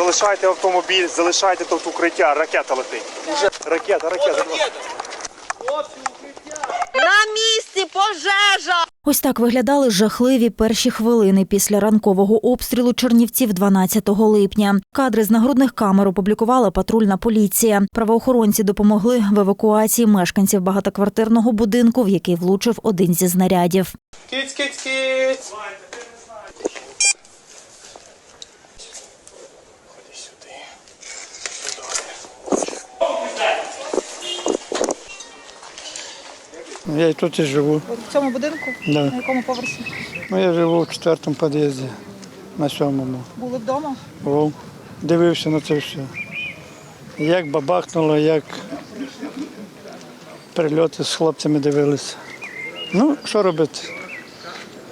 залишайте автомобіль, залишайте тут укриття, ракета летить. Уже ракета, ракета. На місці пожежа! Ось так виглядали жахливі перші хвилини після ранкового обстрілу Чернівців 12 липня. Кадри з нагрудних камер опублікувала патрульна поліція. Правоохоронці допомогли в евакуації мешканців багатоквартирного будинку, в який влучив один зі знарядів. Киць, киць, киць. Я і тут і живу. В цьому будинку? Да. На якому поверсі? Ну, я живу в четвертому під'їзді, на сьомому. Були вдома? Був, дивився на це все. Як бабахнуло, як прильоти з хлопцями дивилися. Ну, що робити?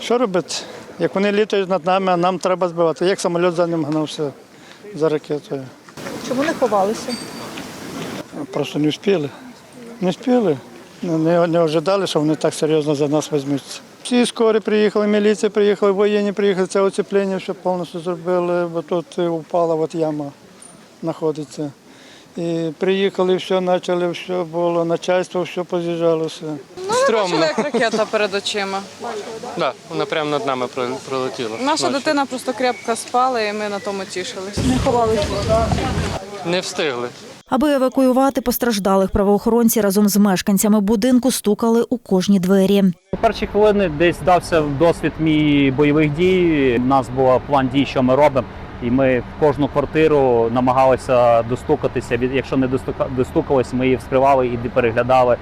Що робити? Як вони літають над нами, а нам треба збивати. Як самоліт за ним гнався за ракетою. Чому не ховалися? Просто не встигли. Не встигли. Не, не, ожидали, що вони так серйозно за нас візьмуться. Всі скорі приїхали, міліція приїхала, воєнні приїхали, це оцеплення все повністю зробили, бо тут е, упала от яма знаходиться. І приїхали, все почали, все було, начальство все поз'їжджалося. Стрьомно. як ракета перед очима. Да, вона прямо над нами пролетіла. Наша Ночі. дитина просто крепко спала, і ми на тому тішились. Не ховалися. Не встигли. Аби евакуювати постраждалих, правоохоронці разом з мешканцями будинку стукали у кожні двері. У перші хвилини десь дався досвід мій бойових дій. У нас був план дій, що ми робимо. І ми в кожну квартиру намагалися достукатися. Якщо не достука- достукалися, ми її вскривали і переглядали,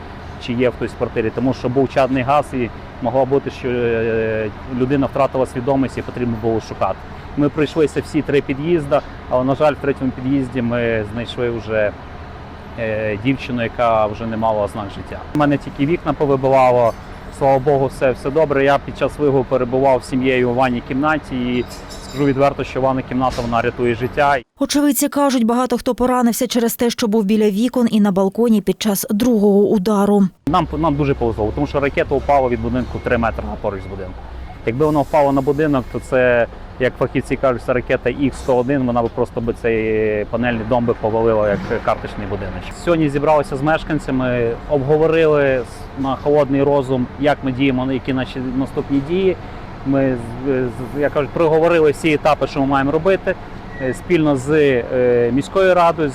чи є хтось в квартирі. Тому що був чадний газ, і могло бути, що е, людина втратила свідомість і потрібно було шукати. Ми пройшлися всі три під'їзди, але на жаль, в третьому під'їзді ми знайшли вже е, дівчину, яка вже не мала ознак життя. У мене тільки вікна повибивало. Слава Богу, все, все добре. Я під час вигу перебував з сім'єю у ванній кімнаті і скажу відверто, що ванна кімната вона рятує життя. Очевидці кажуть, багато хто поранився через те, що був біля вікон і на балконі під час другого удару. Нам нам дуже повезло, тому що ракета упала від будинку 3 метри на поруч з будинком. Якби вона впала на будинок, то це, як фахівці кажуть, це ракета Х-101, вона б просто би цей панельний дом би повалила як карточний будиночок. Сьогодні зібралися з мешканцями, обговорили на холодний розум, як ми діємо, які наші наступні дії. Ми як кажуть, проговорили всі етапи, що ми маємо робити. Е, Спільно з е, міською радою, з,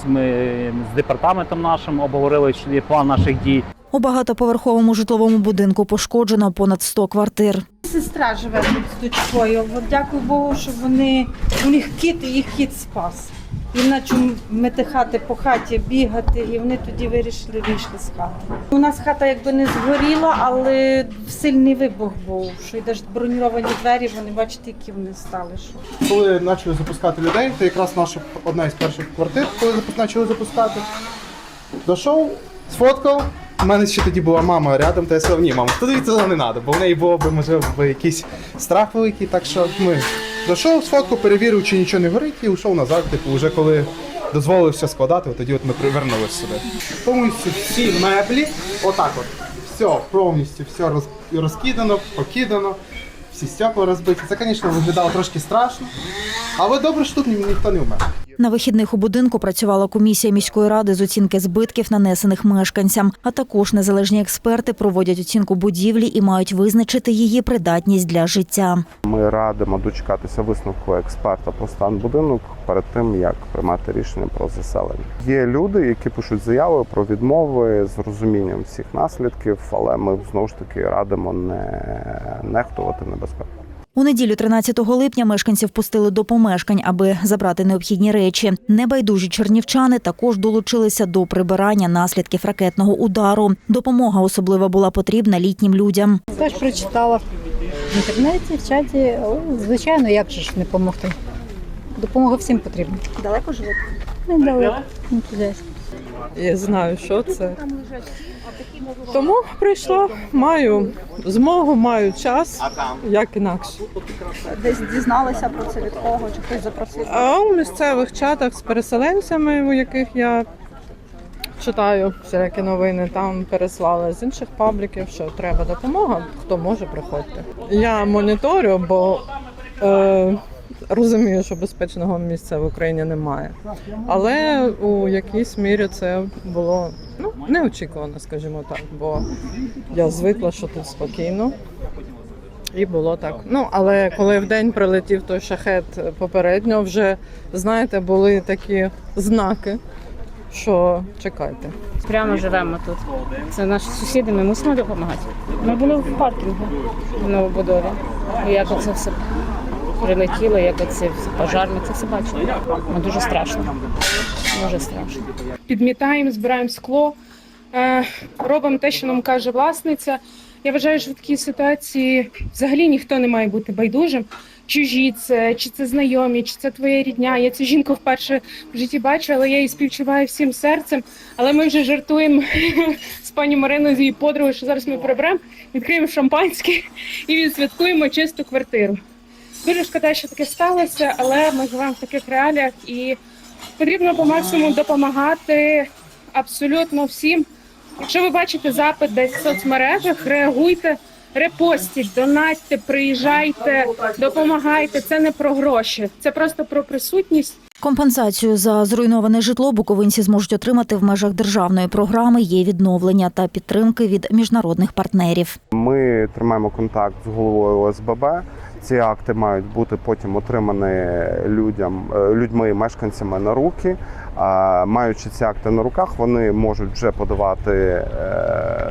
з департаментом нашим обговорили що є план наших дій. У багатоповерховому житловому будинку пошкоджено понад 100 квартир. Сестра живе тут з дочкою. От Дякую Богу, що вони у них кіт і їх кіт спас. І наче метихати по хаті, бігати, і вони тоді вирішили вийшли з хати. У нас хата якби не згоріла, але сильний вибух був. Що й навіть броніровані двері, вони бачите, які вони стали. Що Коли почали запускати людей, то якраз наша одна із перших квартир, коли почали запускати. Дійшов, сфоткав. У мене ще тоді була мама рядом, та я сказав, ні, мама, туди цього не треба, бо в неї було б, можливо, якийсь страх великий. Так що ми дійшов, сфоткав, перевірив, чи нічого не горить, і йшов назад. Типу, вже коли дозволили все складати, от тоді от ми привернулися сюди. Повністю всі меблі, отак от. Все, повністю все роз, розкидано, покидано, всі стекла розбиті. Це, звісно, виглядало трошки страшно. Але добре, що тут ніхто не вмер. На вихідних у будинку працювала комісія міської ради з оцінки збитків, нанесених мешканцям. А також незалежні експерти проводять оцінку будівлі і мають визначити її придатність для життя. Ми радимо дочекатися висновку експерта про стан будинок перед тим, як приймати рішення про заселення. Є люди, які пишуть заяви про відмови з розумінням всіх наслідків, але ми знову ж таки радимо не нехтувати небезпеку. У неділю 13 липня мешканців пустили до помешкань, аби забрати необхідні речі. Небайдужі чернівчани також долучилися до прибирання наслідків ракетного удару. Допомога особливо була потрібна літнім людям. Теж прочитала в інтернеті, в чаті. Звичайно, як же ж не допомогти? Допомога всім потрібна. далеко живуть? Недалеко. Я знаю, що це. Тому прийшла, маю змогу, маю час, як інакше. Десь дізналися про це від кого, чи хтось запросив? А у місцевих чатах з переселенцями, у яких я читаю всякі новини, там переслали з інших пабліків, що треба допомога, хто може приходьте. Я моніторю, бо е, розумію, що безпечного місця в Україні немає. Але у якійсь мірі це було ну, неочікувано, скажімо так, бо я звикла, що тут спокійно. І було так. Ну, але коли в день прилетів той шахет попередньо, вже, знаєте, були такі знаки, що чекайте. Прямо живемо тут. Це наші сусіди, ми мусимо допомагати. Ми були в паркінгу в новобудові. І як оце все прилетіло, як оце все це все бачили. Ну, дуже страшно. Дуже страшно. підмітаємо, збираємо скло, е, робимо те, що нам каже власниця. Я вважаю, що в такій ситуації взагалі ніхто не має бути байдужим. Чужі це, чи це знайомі, чи це твоя рідня. Я цю жінку вперше в житті бачу, але я її співчуваю всім серцем. Але ми вже жартуємо з пані Мариною, з її подругою, що зараз ми приберемо, відкриємо шампанське і відсвяткуємо чисту квартиру. Дуже шкода, що таке сталося, але ми живемо в таких реаліях і потрібно по максимуму допомагати абсолютно всім. Якщо ви бачите запит десь в соцмережах, реагуйте, репостіть, донатьте, приїжджайте, допомагайте. Це не про гроші, це просто про присутність. Компенсацію за зруйноване житло буковинці зможуть отримати в межах державної програми є відновлення та підтримки від міжнародних партнерів. Ми тримаємо контакт з головою ОСББ. Ці акти мають бути потім отримані людям, е, людьми, мешканцями на руки. А маючи ці акти на руках, вони можуть вже подавати е,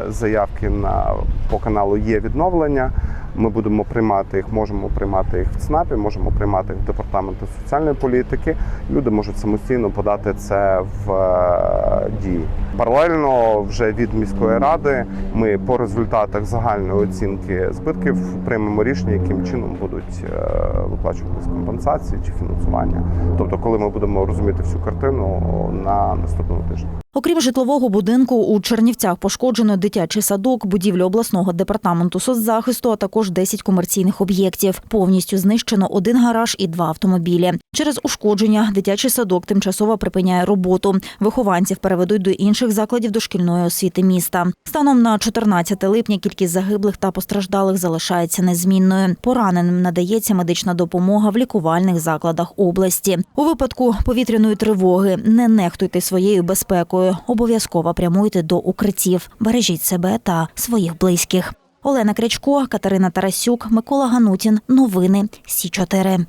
заявки на по каналу є відновлення. Ми будемо приймати їх, можемо приймати їх в ЦНАПі, можемо приймати їх в департаменті соціальної політики. Люди можуть самостійно подати це в е, дії. Паралельно вже від міської ради ми по результатах загальної оцінки збитків приймемо рішення, яким чином будуть е, виплачуватись компенсації чи фінансування. Тобто, коли ми будемо розуміти всю картину на наступному тижні. Окрім житлового будинку, у Чернівцях пошкоджено дитячий садок, будівлю обласного департаменту соцзахисту, а також 10 комерційних об'єктів. Повністю знищено один гараж і два автомобілі. Через ушкодження дитячий садок тимчасово припиняє роботу. Вихованців переведуть до інших закладів дошкільної освіти міста. Станом на 14 липня кількість загиблих та постраждалих залишається незмінною. Пораненим надається медична допомога в лікувальних закладах області. У випадку повітряної тривоги не нехтуйте своєю безпекою. Обов'язково прямуйте до укриттів. Бережіть себе та своїх близьких. Олена Крячко, Катерина Тарасюк, Микола Ганутін. Новини Сі 4